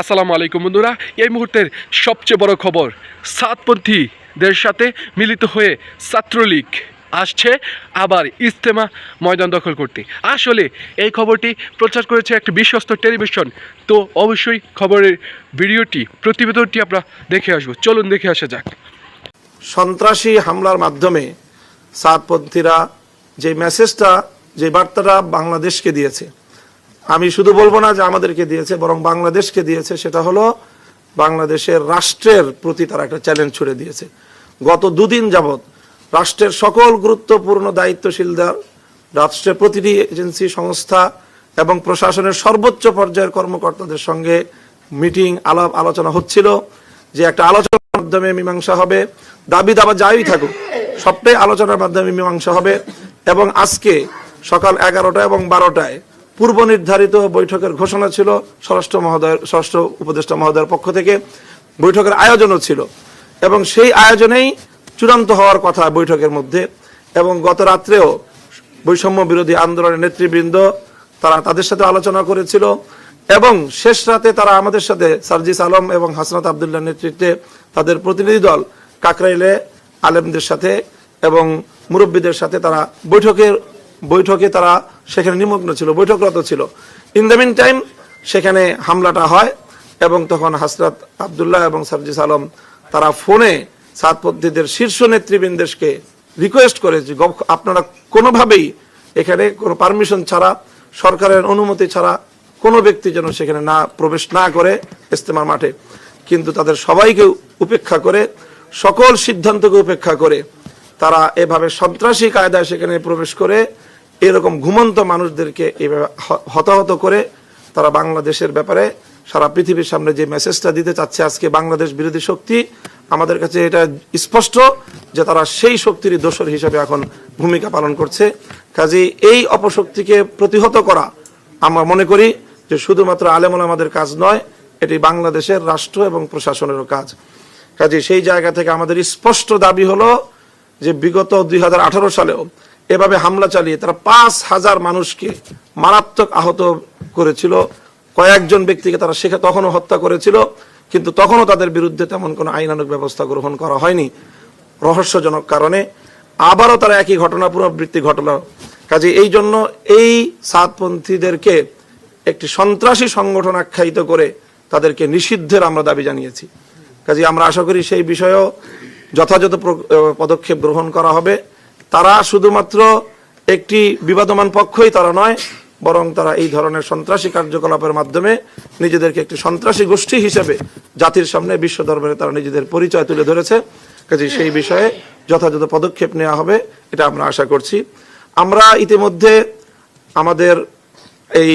আসসালামু আলাইকুম বন্ধুরা, এই মুহূর্তের সবচেয়ে বড় খবর সাতপন্থীদের সাথে মিলিত হয়ে ছাত্রলীগ আসছে আবার ইস্তেমা ময়দান দখল করতে। আসলে এই খবরটি প্রচার করেছে একটি বিশ্বস্ত টেলিভিশন, তো অবশ্যই খবরের ভিডিওটি, প্রতিবেদনটি আমরা দেখে আসব। চলুন দেখে আসা যাক। সন্ত্রাসী হামলার মাধ্যমে সাতপন্থীরা যে মেসেজটা যে বার্তাটা বাংলাদেশকে দিয়েছে আমি শুধু বলব না যে আমাদেরকে দিয়েছে, বরং বাংলাদেশকে দিয়েছে, সেটা হলো বাংলাদেশের রাষ্ট্রের প্রতি তারা একটা চ্যালেঞ্জ ছুড়ে দিয়েছে। গত দুদিন যাবৎ রাষ্ট্রের সকল গুরুত্বপূর্ণ দায়িত্বশীলদের, রাষ্ট্রের প্রতিটি এজেন্সি, সংস্থা এবং প্রশাসনের সর্বোচ্চ পর্যায়ের কর্মকর্তাদের সঙ্গে মিটিং, আলাপ, আলোচনা হচ্ছিল যে একটা আলোচনার মাধ্যমে মীমাংসা হবে। দাবি দাবা যাই থাকুক, সবটাই আলোচনার মাধ্যমে মীমাংসা হবে এবং আজকে সকাল এগারোটা এবং বারোটায় পূর্ব নির্ধারিত বৈঠকের ঘোষণা ছিল, স্বরাষ্ট্র মহোদয়ের স্বরাষ্ট্র উপদেষ্টা মহোদয়ের পক্ষ থেকে। বৈঠকের আয়োজনও ছিল এবং সেই আয়োজনেই চূড়ান্ত হওয়ার কথা বৈঠকের মধ্যে এবং গত রাত্রেও বৈষম্য বিরোধী আন্দোলনের নেতৃবৃন্দ তারা তাদের সাথে আলোচনা করেছিল এবং শেষ রাতে তারা আমাদের সাথে সার্জিস আলম এবং হাসনাত আবদুল্লাহ নেতৃত্বে তাদের প্রতিনিধি দল কাকরাইলে আলেমদের সাথে এবং মুরব্বীদের সাথে তারা বৈঠকের, বৈঠকে তারা সেখানে নিমগ্ন ছিল, বৈঠকরত ছিল। ইন দ্য মিন টাইম সেখানে হামলাটা হয় এবং তখন হাসরাত আবদুল্লাহ এবং সার্জিস আলম তারা ফোনে সাতপন্থীদের শীর্ষ নেতৃবৃন্দকে রিকোয়েস্ট করে যে আপনারা কোনোভাবেই এখানে কোনো পারমিশন ছাড়া, সরকারের অনুমতি ছাড়া কোনো ব্যক্তি যেন সেখানে না প্রবেশ না করে ইস্তেমার মাঠে। কিন্তু তাদের সবাইকে উপেক্ষা করে, সকল সিদ্ধান্তকে উপেক্ষা করে তারা এভাবে সন্ত্রাসী কায়দায় সেখানে প্রবেশ করে এরকম ঘুমন্ত মানুষদেরকে এভাবে হ- হতাহত করে তারা বাংলাদেশের ব্যাপারে সারা পৃথিবীর সামনে যে মেসেজটা দিতে চাচ্ছে আজকে বাংলাদেশ বিরোধী শক্তি, আমাদের কাছে এটা স্পষ্ট যে তারা সেই শক্তিরই দোষর হিসাবে এখন ভূমিকা পালন করছে। কাজে এই অপশক্তিকে প্রতিহত করা আমরা মনে করি যে শুধুমাত্র আলেমন আমাদের কাজ নয়, এটি বাংলাদেশের রাষ্ট্র এবং প্রশাসনেরও কাজ। কাজে সেই জায়গা থেকে আমাদের স্পষ্ট দাবি হলো যে বিগত দুই হাজার আঠারো সালেও এভাবে হামলা চালিয়ে তারা পাঁচ হাজার মানুষকে মারাত্মক আহত করেছিল। কয়েকজন ব্যক্তিকে তারা সেখানে তখনও হত্যা করেছিল, কিন্তু তখনও তাদের বিরুদ্ধে তেমন কোনো আইনানুক ব্যবস্থা গ্রহণ করা হয়নি। রহস্যজনক কারণে আবারও তারা একই ঘটনা, পুনরাবৃত্তি ঘটল। কাজে এই জন্য এই সাতপন্থীদেরকে একটি সন্ত্রাসী সংগঠন আখ্যায়িত করে তাদেরকে নিষিদ্ধের আমরা দাবি জানিয়েছি। কাজে আমরা আশা করি সেই বিষয়েও যথাযথ পদক্ষেপ গ্রহণ করা হবে। তারা শুধুমাত্র একটি বিবাদমান পক্ষই তারা নয়, বরং তারা এই ধরনের সন্ত্রাসী কার্যকলাপের মাধ্যমে নিজেদেরকে একটি সন্ত্রাসী গোষ্ঠী হিসেবে জাতির সামনে বিশ্ব দরবারে তারা নিজেদের পরিচয় তুলে ধরেছে। কাজে সেই বিষয়ে যথাযথ পদক্ষেপ নেওয়া হবে, এটা আমরা আশা করছি। আমরা ইতিমধ্যে আমাদের এই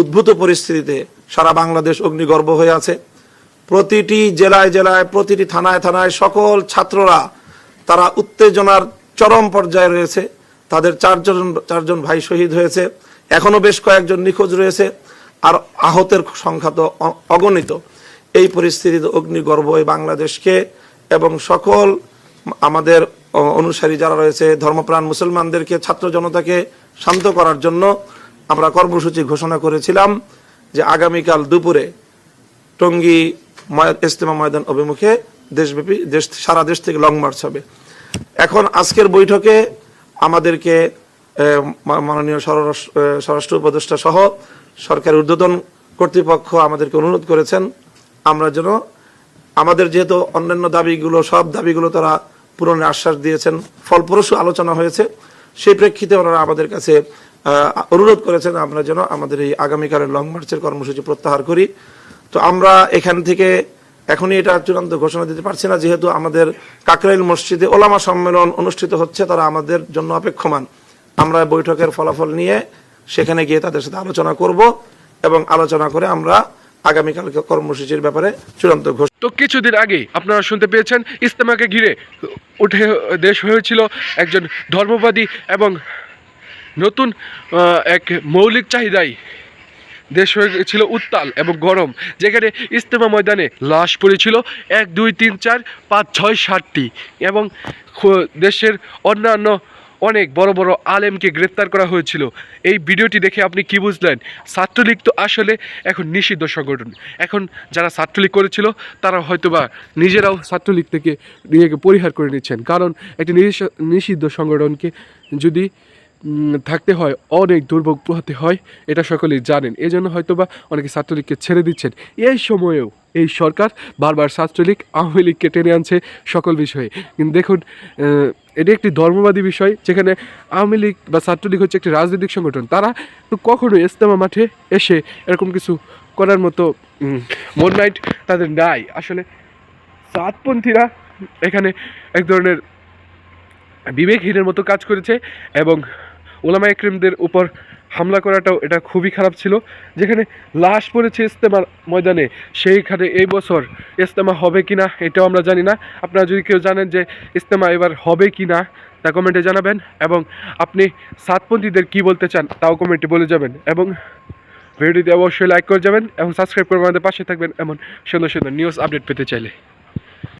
উদ্ভূত পরিস্থিতিতে সারা বাংলাদেশ অগ্নিগর্ভ হয়ে আছে। প্রতিটি জেলায় জেলায়, প্রতিটি থানায় থানায় সকল ছাত্ররা তারা উত্তেজনার চরম পর্যায়ে রয়েছে। তাদের চারজন চারজন ভাই শহীদ হয়েছে। এখনও বেশ কয়েকজন নিখোঁজ রয়েছে। আর আহতের সংখ্যা তো অগণিত। এই পরিস্থিতিতে অগ্নিগর্ভ এই বাংলাদেশকে এবং সকল আমাদের অনুসারী যারা রয়েছে, ধর্মপ্রাণ মুসলমানদেরকে, ছাত্র জনতাকে শান্ত করার জন্য আমরা কর্মসূচি ঘোষণা করেছিলাম যে আগামীকাল দুপুরে টঙ্গী ইজতেমা ময়দান অভিমুখে দেশব্যাপী, দেশ, সারা দেশ থেকে লং মার্চ হবে। এখন আজকের বৈঠকে আমাদেরকে মাননীয় স্বরাষ্ট্র উপদেষ্টা সহ সরকারের ঊর্ধ্বতন কর্তৃপক্ষ আমাদেরকে অনুরোধ করেছেন। আমরা যেন আমাদের যেহেতু অন্যান্য দাবিগুলো, সব দাবিগুলো তারা পূরণের আশ্বাস দিয়েছেন, ফলপ্রসূ আলোচনা হয়েছে, সেই প্রেক্ষিতে ওনারা আমাদের কাছে অনুরোধ করেছেন আমরা যেন আমাদের এই আগামীকালের লং মার্চের কর্মসূচি প্রত্যাহার করি। তো আমরা এখান থেকে এখনই এটা চূড়ান্ত ঘোষণা দিতে পারছি না, যেহেতু আমাদের কাকরাইল মসজিদে ওলামা সম্মেলন অনুষ্ঠিত হচ্ছে, তারা আমাদের জন্য অপেক্ষমান। আমরা বৈঠকের ফলাফল নিয়ে সেখানে গিয়ে তাদের সাথে আলোচনা করব এবং আলোচনা করে আমরা আগামীকালকে কর্মসূচির ব্যাপারে চূড়ান্ত ঘোষণা তো কিছুদিন আগে আপনারা শুনতে পেয়েছেন ইস্তেমাকে ঘিরে উঠে দেশ হয়েছিল একজন ধর্মবাদী এবং নতুন এক মৌলিক চাহিদাই দেশ হয়েছিল উত্তাল এবং গরম, যেখানে ইস্তেমা ময়দানে লাশ পড়েছিল এক, দুই, তিন, চার, পাঁচ, ছয়, সাতটি এবং দেশের অন্যান্য অনেক বড় বড় আলেমকে গ্রেপ্তার করা হয়েছিল। এই ভিডিওটি দেখে আপনি কি বুঝলেন? ছাত্রলীগ তো আসলে এখন নিষিদ্ধ সংগঠন। এখন যারা ছাত্রলীগ করেছিল, তারা হয়তোবা নিজেরাও ছাত্রলীগ থেকে নিজেকে পরিহার করে নিচ্ছেন। কারণ একটি নিষি- নিষিদ্ধ সংগঠনকে যদি থাকতে হয়, অনেক দুর্ভোগ পোহাতে হয়, এটা সকলেই জানেন। এই জন্য হয়তোবা অনেকে ছাত্রলীগকে ছেড়ে দিচ্ছেন। এই সময়েও এই সরকার বারবার ছাত্রলীগ, আওয়ামী লীগকে টেনে আনছে সকল বিষয়ে। কিন্তু দেখুন এটি একটি ধর্মবাদী বিষয়, যেখানে আওয়ামী লীগ বা ছাত্রলীগ হচ্ছে একটি রাজনৈতিক সংগঠন। তারা তো কখনোই ইস্তেমা মাঠে এসে এরকম কিছু করার মতো মন মাইন্ড তাদের নাই। আসলে সাতপন্থীরা এখানে এক ধরনের বিবেকহীনের মতো কাজ করেছে এবং ওলামা একরিমদের উপর হামলা করাটাও এটা খুবই খারাপ ছিল। যেখানে লাশ পড়েছে ইস্তেমার ময়দানে, সেইখানে এই বছর ইস্তেমা হবে কি না এটাও আমরা জানি না। আপনারা যদি কেউ জানেন যে ইস্তেমা এবার হবে কি না তা কমেন্টে জানাবেন এবং আপনি সাতপন্থীদের কি বলতে চান, তাও কমেন্টে বলে যাবেন এবং ভিডিওটি অবশ্যই লাইক করে যাবেন এবং সাবস্ক্রাইব করে আমাদের পাশে থাকবেন এমন সুন্দর সুন্দর নিউজ আপডেট পেতে চাইলে।